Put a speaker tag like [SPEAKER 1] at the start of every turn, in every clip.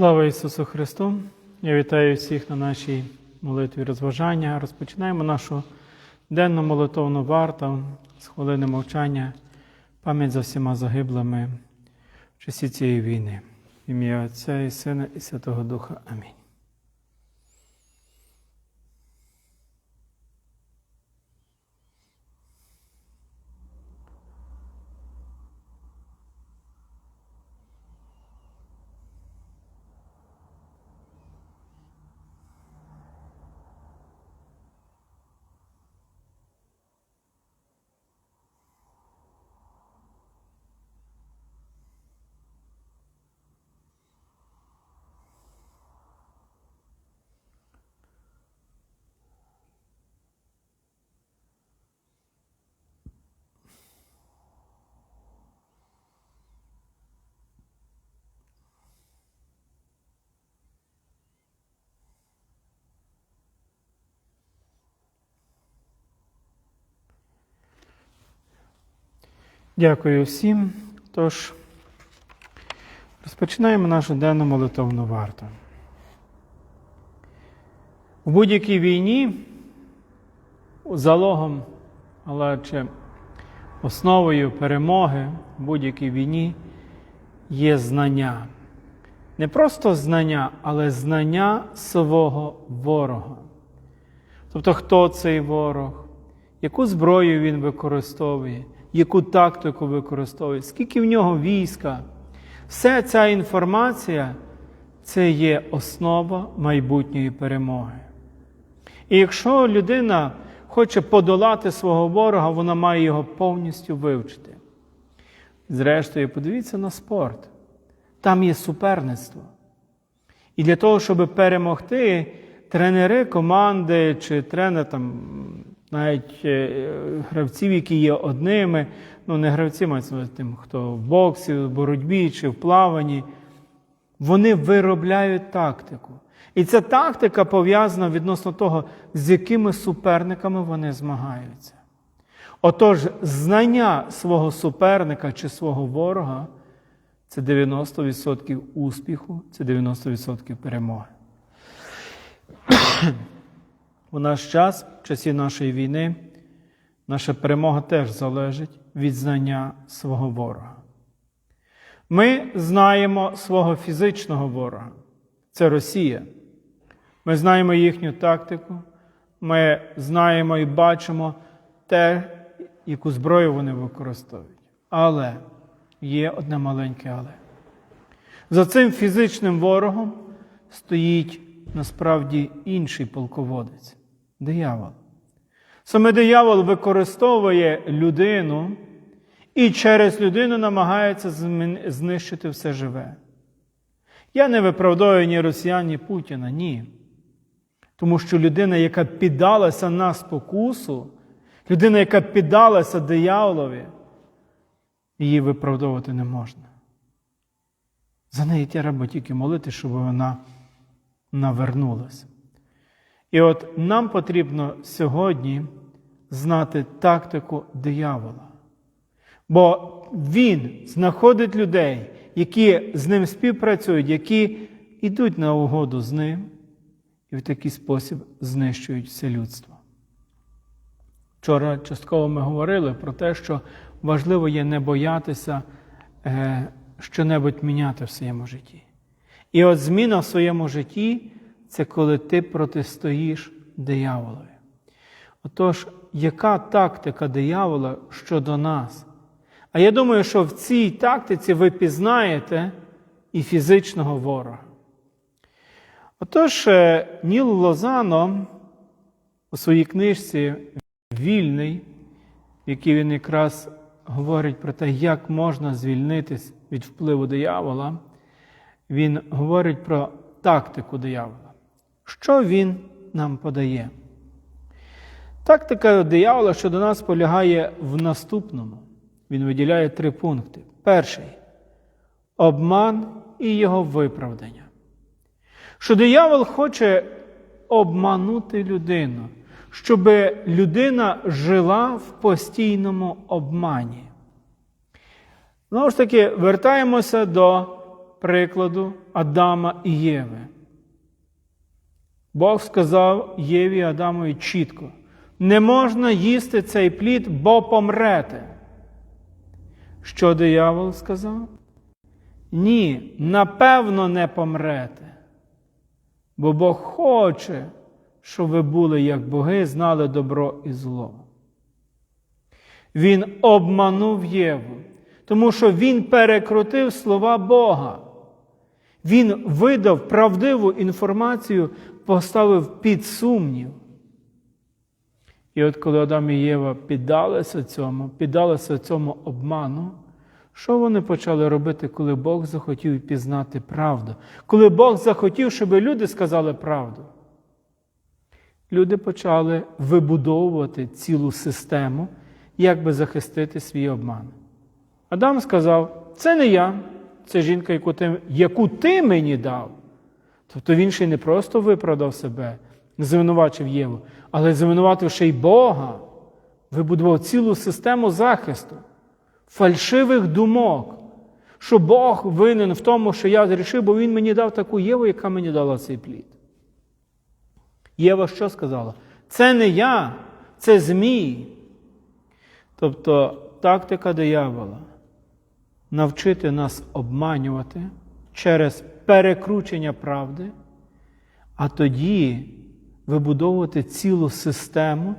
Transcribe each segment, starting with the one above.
[SPEAKER 1] Слава Ісусу Христу! Я вітаю всіх на нашій молитві розважання. Розпочинаємо нашу денну молитовну варту з хвилини мовчання, пам'ять за всіма загиблими в часі цієї війни. В ім'я Отця і Сина і Святого Духа. Амінь. Дякую всім. Тож, розпочинаємо нашу денну молитовну варту. У будь-якій війні залогом, але чи основою перемоги в будь-якій війні є знання. Не просто знання, але знання свого ворога. Тобто, хто цей ворог, яку зброю він використовує, яку тактику використовує, скільки в нього війська. Все ця інформація це є основа майбутньої перемоги. І якщо людина хоче подолати свого ворога, вона має його повністю вивчити. Зрештою, подивіться на спорт. Там є суперництво. І для того, щоб перемогти, тренери команди чи тренер там навіть е, гравців, які є одними, ну не гравці, мається тим, хто в боксі, в боротьбі чи в плаванні, вони виробляють тактику. І ця тактика пов'язана відносно того, з якими суперниками вони змагаються. Отож, знання свого суперника чи свого ворога це 90% успіху, це 90% перемоги. У наш час, в часі нашої війни, наша перемога теж залежить від знання свого ворога. Ми знаємо свого фізичного ворога це Росія. Ми знаємо їхню тактику, ми знаємо і бачимо те, яку зброю вони використовують. Але є одне маленьке але. За цим фізичним ворогом стоїть насправді інший полководець диявол. Саме диявол використовує людину і через людину намагається знищити все живе. Я не виправдовую ні росіян, ні Путіна, ні. Тому що людина, яка піддалася на спокусу, людина, яка піддалася дияволові, її виправдовувати не можна. За неї треба тільки молити, щоб вона навернулася. І от нам потрібно сьогодні знати тактику диявола. Бо він знаходить людей, які з ним співпрацюють, які йдуть на угоду з ним, і в такий спосіб знищують все людство. Вчора частково ми говорили про те, що важливо є не боятися е, щонебудь міняти в своєму житті. І от зміна в своєму житті це коли ти протистоїш дияволові. Отож, яка тактика диявола щодо нас? А я думаю, що в цій тактиці ви пізнаєте і фізичного ворога. Отож, Ніл Лозано у своїй книжці Вільний, в якій він якраз говорить про те, як можна звільнитись від впливу диявола, він говорить про тактику диявола. Що він нам подає? Тактика диявола щодо нас полягає в наступному. Він виділяє три пункти. Перший обман і його виправдання. Що диявол хоче обманути людину, щоб людина жила в постійному обмані. Знову ж таки, вертаємося до прикладу Адама і Єви. Бог сказав Єві Адамові чітко: не можна їсти цей плід, бо помрете. Що диявол сказав? Ні, напевно, не помрете. Бо Бог хоче, щоб ви були як боги, знали добро і зло. Він обманув Єву, тому що він перекрутив слова Бога. Він видав правдиву інформацію, поставив під сумнів. І от коли Адам і Єва піддалися цьому, піддалися цьому обману, що вони почали робити, коли Бог захотів пізнати правду? Коли Бог захотів, щоб люди сказали правду? Люди почали вибудовувати цілу систему, як би захистити свій обман. Адам сказав: це не я, це жінка, яку ти, яку ти мені дав. Тобто він ще й не просто виправдав себе, звинувачив Єву, але звинуватив ще й Бога, вибудував цілу систему захисту, фальшивих думок, що Бог винен в тому, що я зрішив, бо Він мені дав таку Єву, яка мені дала цей плід. Єва що сказала? Це не я, це Змій. Тобто тактика диявола навчити нас обманювати через перекручення правди, а тоді вибудовувати цілу систему,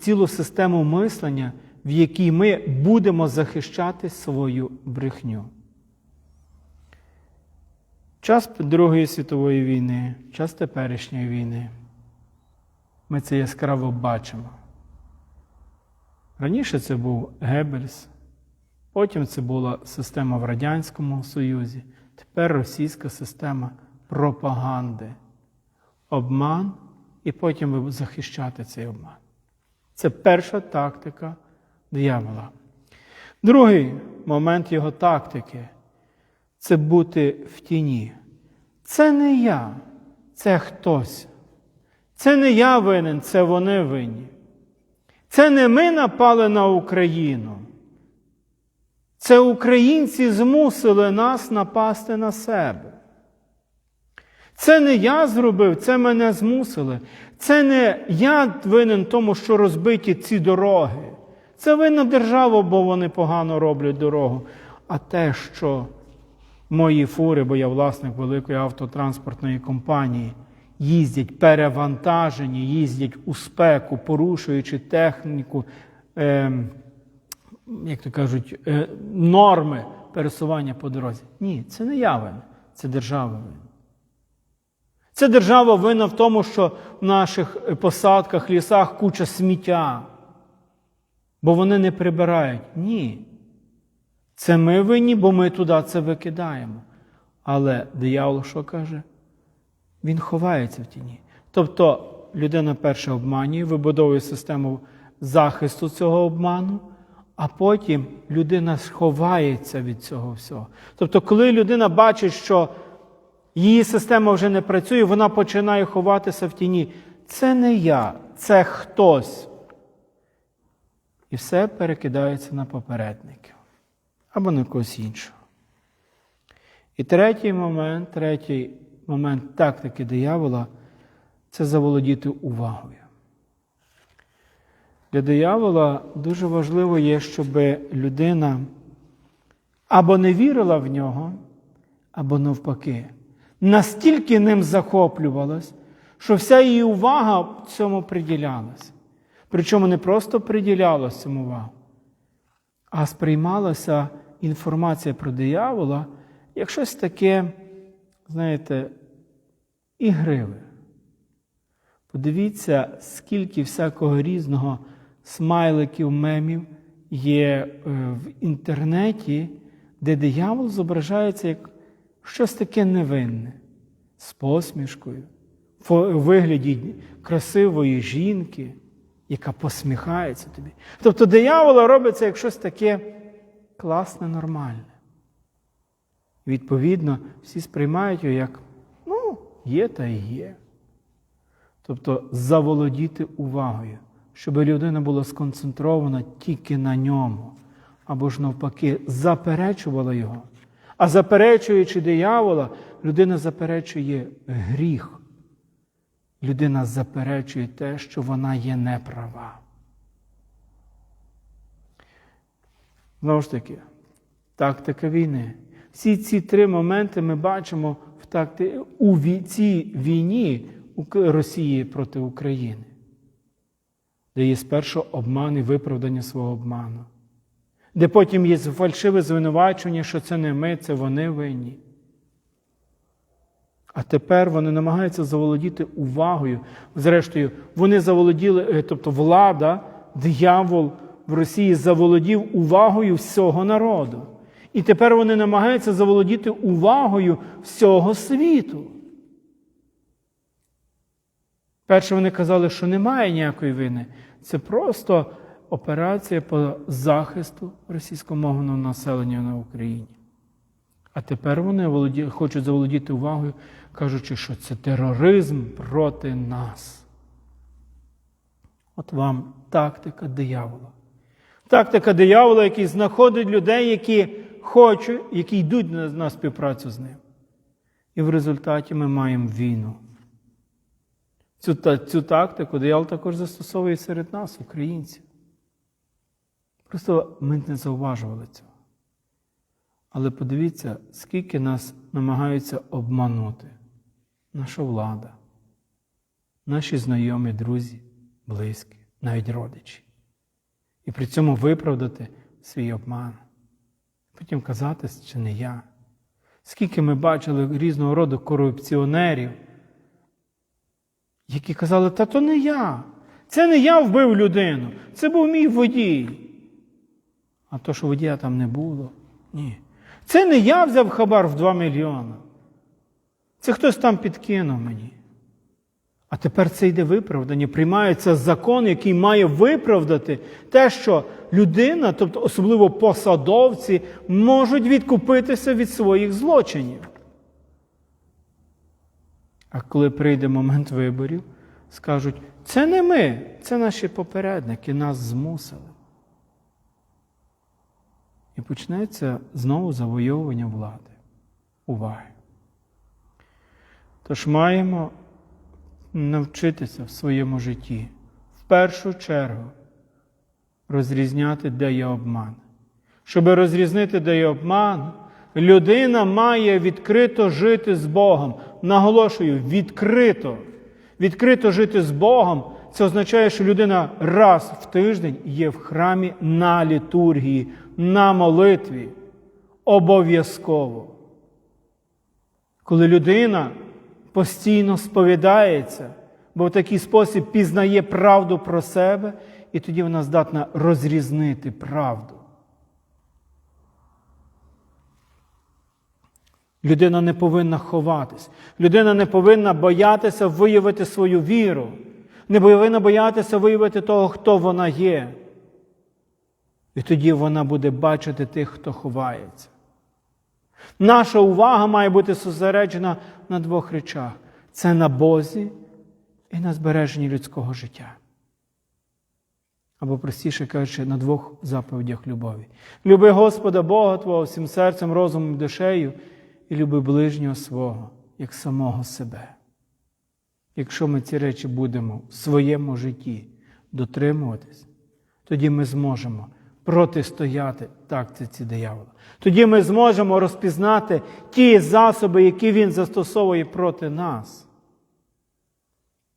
[SPEAKER 1] цілу систему мислення, в якій ми будемо захищати свою брехню. Час Другої світової війни, час теперішньої війни. Ми це яскраво бачимо. Раніше це був Геббельс, потім це була система в Радянському Союзі, тепер російська система пропаганди, обман, і потім захищати цей обман. Це перша тактика диявола. Другий момент його тактики це бути в тіні. Це не я, це хтось. Це не я винен, це вони винні. Це не ми напали на Україну. Це українці змусили нас напасти на себе. Це не я зробив, це мене змусили. Це не я винен тому, що розбиті ці дороги. Це винна держава, бо вони погано роблять дорогу. А те, що мої фури, бо я власник великої автотранспортної компанії, їздять перевантажені, їздять у спеку, порушуючи техніку, е, як то кажуть, е, норми пересування по дорозі. Ні, це не я винен, це держава винна. Це держава винна в тому, що в наших посадках, лісах куча сміття, бо вони не прибирають. Ні. Це ми винні, бо ми туди це викидаємо. Але диявол що каже? Він ховається в тіні. Тобто людина перша обманює, вибудовує систему захисту цього обману, а потім людина сховається від цього всього. Тобто, коли людина бачить, що її система вже не працює, вона починає ховатися в тіні. Це не я, це хтось. І все перекидається на попередників або на когось іншого. І третій момент, третій момент тактики диявола це заволодіти увагою. Для диявола дуже важливо є, щоб людина або не вірила в нього, або навпаки, настільки ним захоплювалась, що вся її увага цьому приділялася. Причому не просто приділялася цьому увагу, а сприймалася інформація про диявола як щось таке, знаєте, ігриве. Подивіться, скільки всякого різного смайликів, мемів є в інтернеті, де диявол зображається як щось таке невинне, з посмішкою, в вигляді красивої жінки, яка посміхається тобі. Тобто диявола робиться як щось таке класне, нормальне. Відповідно, всі сприймають його як, ну, є та є. Тобто заволодіти увагою, щоб людина була сконцентрована тільки на ньому, або ж навпаки, заперечувала його, А заперечуючи диявола, людина заперечує гріх. Людина заперечує те, що вона є неправа. Знову ж таки, тактика війни. Всі ці три моменти ми бачимо в такти... у цій війні Росії проти України, де є спершу обман і виправдання свого обману, де потім є фальшиве звинувачення, що це не ми, це вони винні. А тепер вони намагаються заволодіти увагою. Зрештою, вони заволоділи, е, тобто влада, диявол в Росії заволодів увагою всього народу. І тепер вони намагаються заволодіти увагою всього світу. Перше вони казали, що немає ніякої вини. Це просто операція по захисту російськомовного населення на Україні. А тепер вони володі... хочуть заволодіти увагою, кажучи, що це тероризм проти нас. От вам тактика диявола. Тактика диявола, який знаходить людей, які хочуть, які йдуть на, співпрацю з ним. І в результаті ми маємо війну. Цю, цю тактику диявол також застосовує серед нас, українців. Просто ми не зауважували цього. Але подивіться, скільки нас намагаються обманути наша влада, наші знайомі, друзі, близькі, навіть родичі. І при цьому виправдати свій обман. Потім казати, що не я. Скільки ми бачили різного роду корупціонерів, які казали, та то не я. Це не я вбив людину, це був мій водій. А то, що водія там не було, ні. Це не я взяв хабар в 2 мільйони. Це хтось там підкинув мені. А тепер це йде виправдання. Приймається закон, який має виправдати те, що людина, тобто особливо посадовці, можуть відкупитися від своїх злочинів. А коли прийде момент виборів, скажуть, це не ми, це наші попередники, нас змусили. І почнеться знову завойовування влади, уваги. Тож маємо навчитися в своєму житті в першу чергу розрізняти, де є обман. Щоб розрізнити, де є обман, людина має відкрито жити з Богом. Наголошую, відкрито. Відкрито жити з Богом це означає, що людина раз в тиждень є в храмі на літургії, на молитві. Обов'язково. Коли людина постійно сповідається, бо в такий спосіб пізнає правду про себе, і тоді вона здатна розрізнити правду. Людина не повинна ховатись. Людина не повинна боятися виявити свою віру, не повинна боятися виявити того, хто вона є. І тоді вона буде бачити тих, хто ховається. Наша увага має бути зосереджена на двох речах: це на Бозі і на збереженні людського життя. Або простіше кажучи, на двох заповідях любові. Люби Господа Бога Твого всім серцем, розумом, душею, і люби ближнього свого, як самого себе. Якщо ми ці речі будемо в своєму житті дотримуватись, тоді ми зможемо протистояти тактиці диявола. Тоді ми зможемо розпізнати ті засоби, які він застосовує проти нас.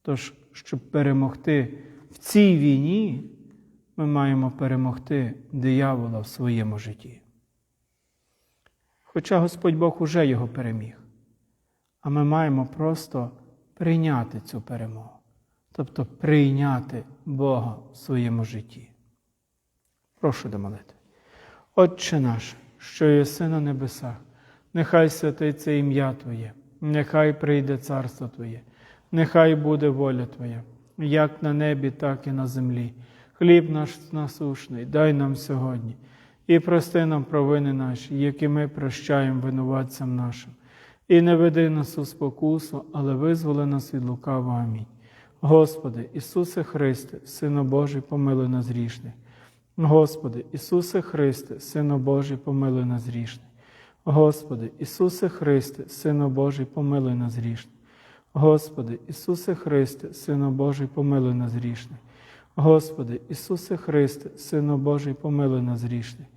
[SPEAKER 1] Тож, щоб перемогти в цій війні, ми маємо перемогти диявола в своєму житті. Хоча Господь Бог уже його переміг. А ми маємо просто прийняти цю перемогу, тобто прийняти Бога в своєму житті. Прошу до молитви. Отче наш, що єси на небесах, нехай святиться ім'я Твоє, нехай прийде царство Твоє, нехай буде воля Твоя, як на небі, так і на землі. Хліб наш насушний, дай нам сьогодні, і прости нам провини наші, які ми прощаємо винуватцям нашим. І не веди нас у спокусу, але визволи нас від лукавого. Амінь. Господи, Ісусе Христе, Сину Божий, помилуй нас грішних. Господи, Ісусе Христе, Сину Божий, помилуй нас грішних. Господи, Ісусе Христе, Сину Божий, помилуй нас грішних. Господи, Ісусе Христе, Сину Божий, помилуй нас грішних. Господи, Ісусе Христе, Сину Божий, помилуй нас грішних.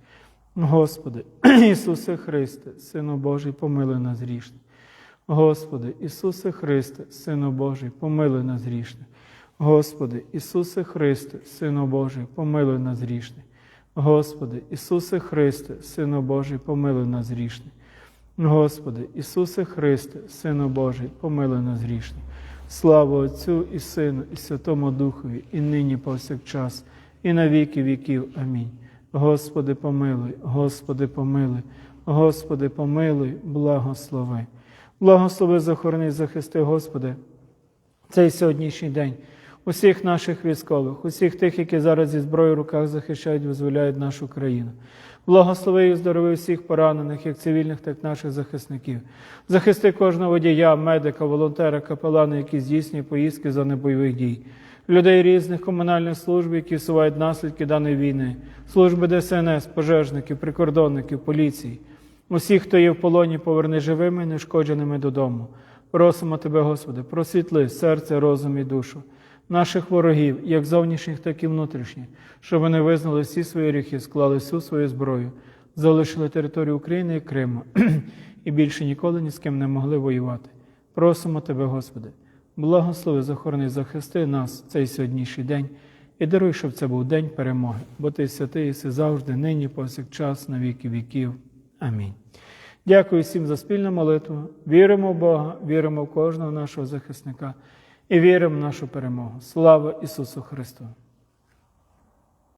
[SPEAKER 1] Господи, Ісусе Христе, Сину Божий, помилуй нас грішних. Господи, Ісусе Христе, Сину Божий, помилуй нас грішних. Господи, Ісусе Христе, Сину Божий, помилуй нас грішних. Господи, Ісусе Христе, Сину Божий, помилуй нас грішних. Господи, Ісусе Христе, Сину Божий, помилуй нас грішних. Слава Отцю і Сину, і Святому Духові, і нині повсякчас, і на віки віків. Амінь. Господи, помилуй, Господи, помилуй, Господи, помилуй, благослови. Благослови, захорони, захисти, Господи, цей сьогоднішній день. Усіх наших військових, усіх тих, які зараз зі зброєю в руках захищають, визволяють нашу країну. Благослови і здорови всіх поранених, як цивільних, так і наших захисників. Захисти кожного водія, медика, волонтера, капелана, які здійснюють поїздки за небойових дій. Людей різних комунальних служб, які всувають наслідки даної війни, служби ДСНС, пожежників, прикордонників, поліції. Усіх, хто є в полоні, поверни живими і нешкодженими додому. Просимо Тебе, Господи, просвітли серце, розум і душу наших ворогів, як зовнішніх, так і внутрішніх, щоб вони визнали всі свої гріхи, склали всю свою зброю, залишили територію України і Криму і більше ніколи ні з ким не могли воювати. Просимо Тебе, Господи, благослови, захорони, захисти нас цей сьогоднішній день і даруй, щоб це був день перемоги, бо Ти святий єси завжди, нині, повсякчас, на віки віків. Амінь. Дякую всім за спільну молитву. Віримо в Бога, віримо в кожного нашого захисника і віримо в нашу перемогу. Слава Ісусу Христу!